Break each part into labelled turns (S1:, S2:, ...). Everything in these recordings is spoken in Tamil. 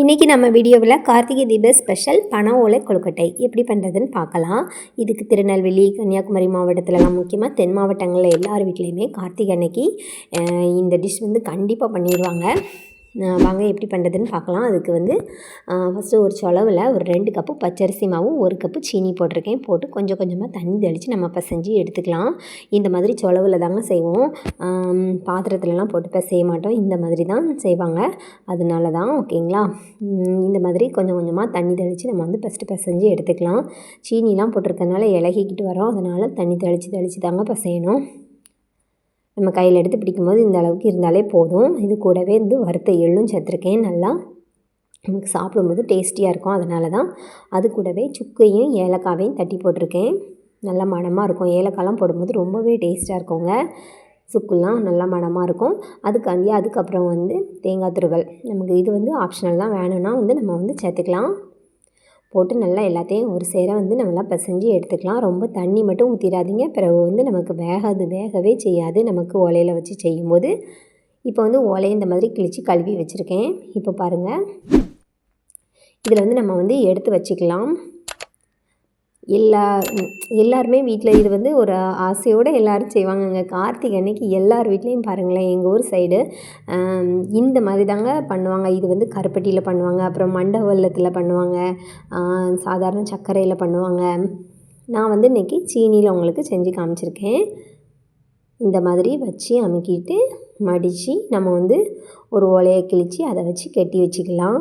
S1: இன்றைக்கி நம்ம வீடியோவில் கார்த்திகை தீப ஸ்பெஷல் பண ஓலை கொழுக்கட்டை எப்படி பண்ணுறதுன்னு பார்க்கலாம். இதுக்கு திருநெல்வேலி கன்னியாகுமரி மாவட்டத்திலலாம் முக்கியமாக தென் மாவட்டங்களில் எல்லார் வீட்லேயுமே கார்த்திகை அன்னைக்கு இந்த டிஷ் வந்து கண்டிப்பாக பண்ணிடுவாங்க. வாங்க எப்படி பண்ணுறதுன்னு பார்க்கலாம். அதுக்கு வந்து ஃபஸ்ட்டு ஒரு சொலவில் ஒரு ரெண்டு கப்பு பச்சரிசி மாவும் ஒரு கப்பு சீனி போட்டிருக்கேன். போட்டு கொஞ்சம் கொஞ்சமாக தண்ணி தெளித்து நம்ம பசஞ்சு எடுத்துக்கலாம். இந்த மாதிரி சொலவில் தாங்க செய்வோம். பாத்திரத்துலலாம் போட்டு செய்ய மாட்டோம். இந்த மாதிரி தான் செய்வாங்க. அதனால தான் ஓகேங்களா? இந்த மாதிரி கொஞ்சம் கொஞ்சமாக தண்ணி தெளித்து நம்ம வந்து ஃபஸ்ட்டு பசைஞ்சு எடுத்துக்கலாம். சீனிலாம் போட்டிருக்கனால இலகிக்கிட்டு வரோம். அதனால் தண்ணி தெளித்து தெளித்து தாங்க பசையணும். நம்ம கையில் எடுத்து பிடிக்கும்போது இந்த அளவுக்கு இருந்தாலே போதும். இது கூடவே வந்து வறுத்த எள்ளும் சேர்த்துருக்கேன் நல்லா. நமக்கு சாப்பிடும்போது டேஸ்டியாக இருக்கும். அதனால தான் அது கூடவே சுக்கையும் ஏலக்காவையும் தட்டி போட்டிருக்கேன். நல்லா மணமாக இருக்கும். ஏலக்காயெலாம் போடும்போது ரொம்பவே டேஸ்ட்டாக இருக்குங்க. சுக்குலாம் நல்லா மணமாக இருக்கும். அதுக்காண்டி அதுக்கப்புறம் வந்து தேங்காய் துருவல். நமக்கு இது வந்து ஆப்ஷனல் தான். வேணும்னா வந்து நம்ம வந்து சேர்த்துக்கலாம். போட்டு நல்லா எல்லாத்தையும் ஒரு சேர வந்து நம்மளாம் பிசைஞ்சு எடுத்துக்கலாம். ரொம்ப தண்ணி மட்டும் ஊற்றிடாதீங்க பிறகு வந்து நமக்கு வேகாது வேகவே செய்யாது நமக்கு ஓலையில் வச்சு செய்யும்போது. இப்போ வந்து ஓலையை இந்த மாதிரி கிழித்து கழுவி வச்சுருக்கேன். இப்போ பாருங்கள் இதில் வந்து நம்ம வந்து எடுத்து வச்சுக்கலாம். எல்லா எல்லாருமே வீட்டில் இது வந்து ஒரு ஆசையோடு எல்லோரும் செய்வாங்கங்க. கார்த்திகை அன்னைக்கு எல்லார் வீட்லேயும் பாருங்களேன் எங்கள் ஊர் சைடு இந்த மாதிரி தாங்க பண்ணுவாங்க. இது வந்து கருப்பட்டியில் பண்ணுவாங்க அப்புறம் மண்டவல்லத்தில் பண்ணுவாங்க சாதாரண சர்க்கரையில் பண்ணுவாங்க. நான் வந்து இன்றைக்கி சீனியில் உங்களுக்கு செஞ்சு காமிச்சிருக்கேன். இந்த மாதிரி வச்சு அமுக்கிட்டு மடித்து நம்ம வந்து ஒரு ஓலையை கிழித்து அதை வச்சு கட்டி வச்சுக்கலாம்.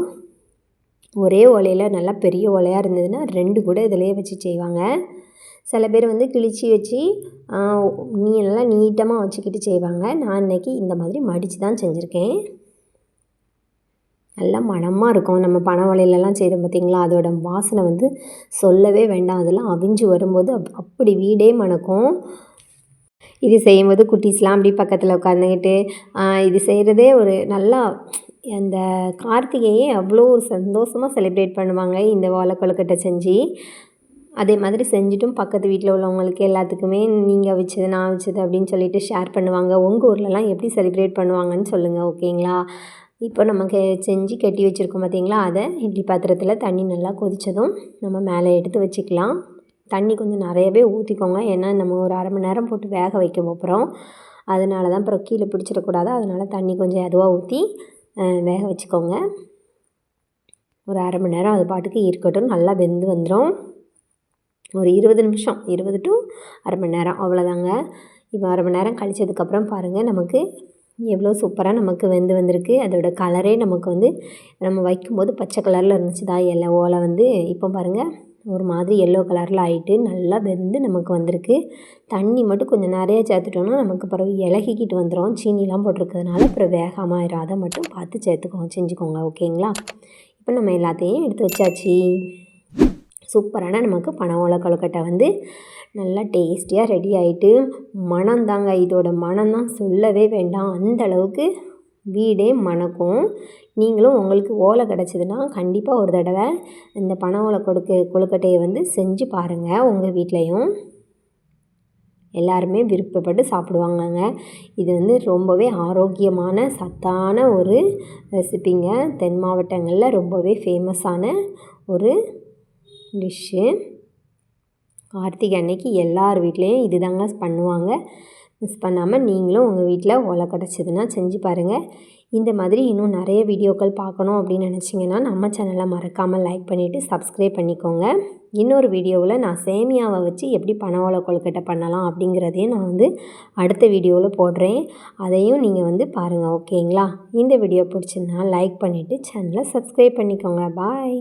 S1: ஒரே ஓலையில் நல்லா பெரிய ஓலையாக இருந்ததுன்னா ரெண்டு கூட இதிலே வச்சு செய்வாங்க. சில பேர் வந்து கிழிச்சி வச்சு நீ நல்லா நீட்டமாக வச்சுக்கிட்டு செய்வாங்க. நான் இன்றைக்கி இந்த மாதிரி மடித்து தான் செஞ்சுருக்கேன். நல்லா மணமாக இருக்கும். நம்ம பனை ஓலையிலலாம் செய்தோம் பார்த்திங்களா அதோட வாசனை வந்து சொல்லவே வேண்டாம். அதெல்லாம் அவிஞ்சு வரும்போது அப் அப்படி வீடே மணக்கும். இது செய்யும்போது குட்டீஸ்லாம் அப்படி பக்கத்தில் உட்காந்துக்கிட்டு இது செய்கிறதே ஒரு நல்லா அந்த கார்த்திகையை அவ்வளோ ஒரு சந்தோஷமாக செலிப்ரேட் பண்ணுவாங்க இந்த வாழை கொழுக்கட்டை செஞ்சு. அதே மாதிரி செஞ்சுட்டும் பக்கத்து வீட்டில் உள்ளவங்களுக்கு எல்லாத்துக்குமே நீங்கள் வச்சது நான் வச்சது அப்படின்னு சொல்லிட்டு ஷேர் பண்ணுவாங்க. உங்கள் ஊர்லலாம் எப்படி செலிப்ரேட் பண்ணுவாங்கன்னு சொல்லுங்கள் ஓகேங்களா? இப்போ நமக்கு செஞ்சு கட்டி வச்சுருக்கோம் பார்த்திங்களா? அதை இட்லி பாத்திரத்தில் தண்ணி நல்லா கொதித்ததும் நம்ம மேலே எடுத்து வச்சுக்கலாம். தண்ணி கொஞ்சம் நிறையவே ஊற்றிக்கோங்க ஏன்னா நம்ம ஒரு அரை மணி நேரம் போட்டு வேக வைக்க போகிறோம் அதனால தான் அப்புறம் கீழே பிடிச்சிடக்கூடாது. அதனால் தண்ணி கொஞ்சம் அதுவாக ஊற்றி வேக வச்சுக்கோங்க. ஒரு அரை மணி நேரம் அது பாட்டுக்கு இருக்கட்டும். நல்லா வெந்து வந்துடும் ஒரு இருபது நிமிஷம். இருபது டு அரை மணி நேரம். அவ்வளோதாங்க. இப்போ அரை மணி நேரம் கழிச்சதுக்கப்புறம் பாருங்கள் நமக்கு எவ்வளோ சூப்பராக நமக்கு வெந்து வந்திருக்கு. அதோட கலரே நமக்கு வந்து நம்ம வைக்கும்போது பச்சை கலரில் இருந்துச்சு தான் எல்லாம் ஓலை வந்து இப்போ பாருங்கள் ஒரு மாதிரி எல்லோ கலரில் ஆகிட்டு நல்லா வெந்து நமக்கு வந்திருக்கு. தண்ணி மட்டும் கொஞ்சம் நிறையா சேர்த்துட்டோம்னா நமக்கு பிறகு இலகிக்கிட்டு வந்துடும் சீனிலாம் போட்டிருக்கிறதுனால அப்புறம் வேகமாக ஆயிரும் அதை மட்டும் பார்த்து சேர்த்துக்கோங்க செஞ்சுக்கோங்க ஓகேங்களா? இப்போ நம்ம எல்லாத்தையும் எடுத்து வச்சாச்சு. சூப்பரான நமக்கு பனவோல கொழுக்கட்டை வந்து நல்லா டேஸ்டியாக ரெடி ஆகிட்டு மணந்தாங்க. இதோட மனம் தான் சொல்லவே வேண்டாம். அந்த அளவுக்கு வீடே மணக்கும். நீங்களும் உங்களுக்கு ஓலை கிடச்சிதுன்னா கண்டிப்பாக ஒரு தடவை இந்த பனை ஓலை கொடுக்க கொழுக்கட்டையை வந்து செஞ்சு பாருங்கள் உங்கள் வீட்லேயும். எல்லாருமே விருப்பப்பட்டு சாப்பிடுவாங்கங்க. இது வந்து ரொம்பவே ஆரோக்கியமான சத்தான ஒரு ரெசிப்பிங்க தென் மாவட்டங்களில் ரொம்பவே ஃபேமஸான ஒரு டிஷ்ஷு கார்த்திகை அன்னைக்கு எல்லார் வீட்லேயும் இது தாங்க பண்ணுவாங்க. மிஸ் பண்ணாமல் நீங்களும் உங்கள் வீட்டில் ஓலை கிடச்சிதுன்னா செஞ்சு பாருங்கள் இந்த மாதிரி இன்னும் நிறைய வீடியோக்கள் பார்க்கணும் அப்படின்னு நினச்சிங்கன்னா நம்ம சேனலை மறக்காமல் லைக் பண்ணிவிட்டு சப்ஸ்கிரைப் பண்ணிக்கோங்க. இன்னொரு வீடியோவில் நான் சேமியாவை வச்சு எப்படி பண ஓலை கொழுக்கட்டை பண்ணலாம் அப்படிங்கிறதையும் நான் வந்து அடுத்த வீடியோவில் போடுறேன். அதையும் நீங்கள் வந்து பாருங்கள் ஓகேங்களா? இந்த வீடியோ பிடிச்சிருந்தா லைக் பண்ணிவிட்டு சேனலை சப்ஸ்கிரைப் பண்ணிக்கோங்க. பாய்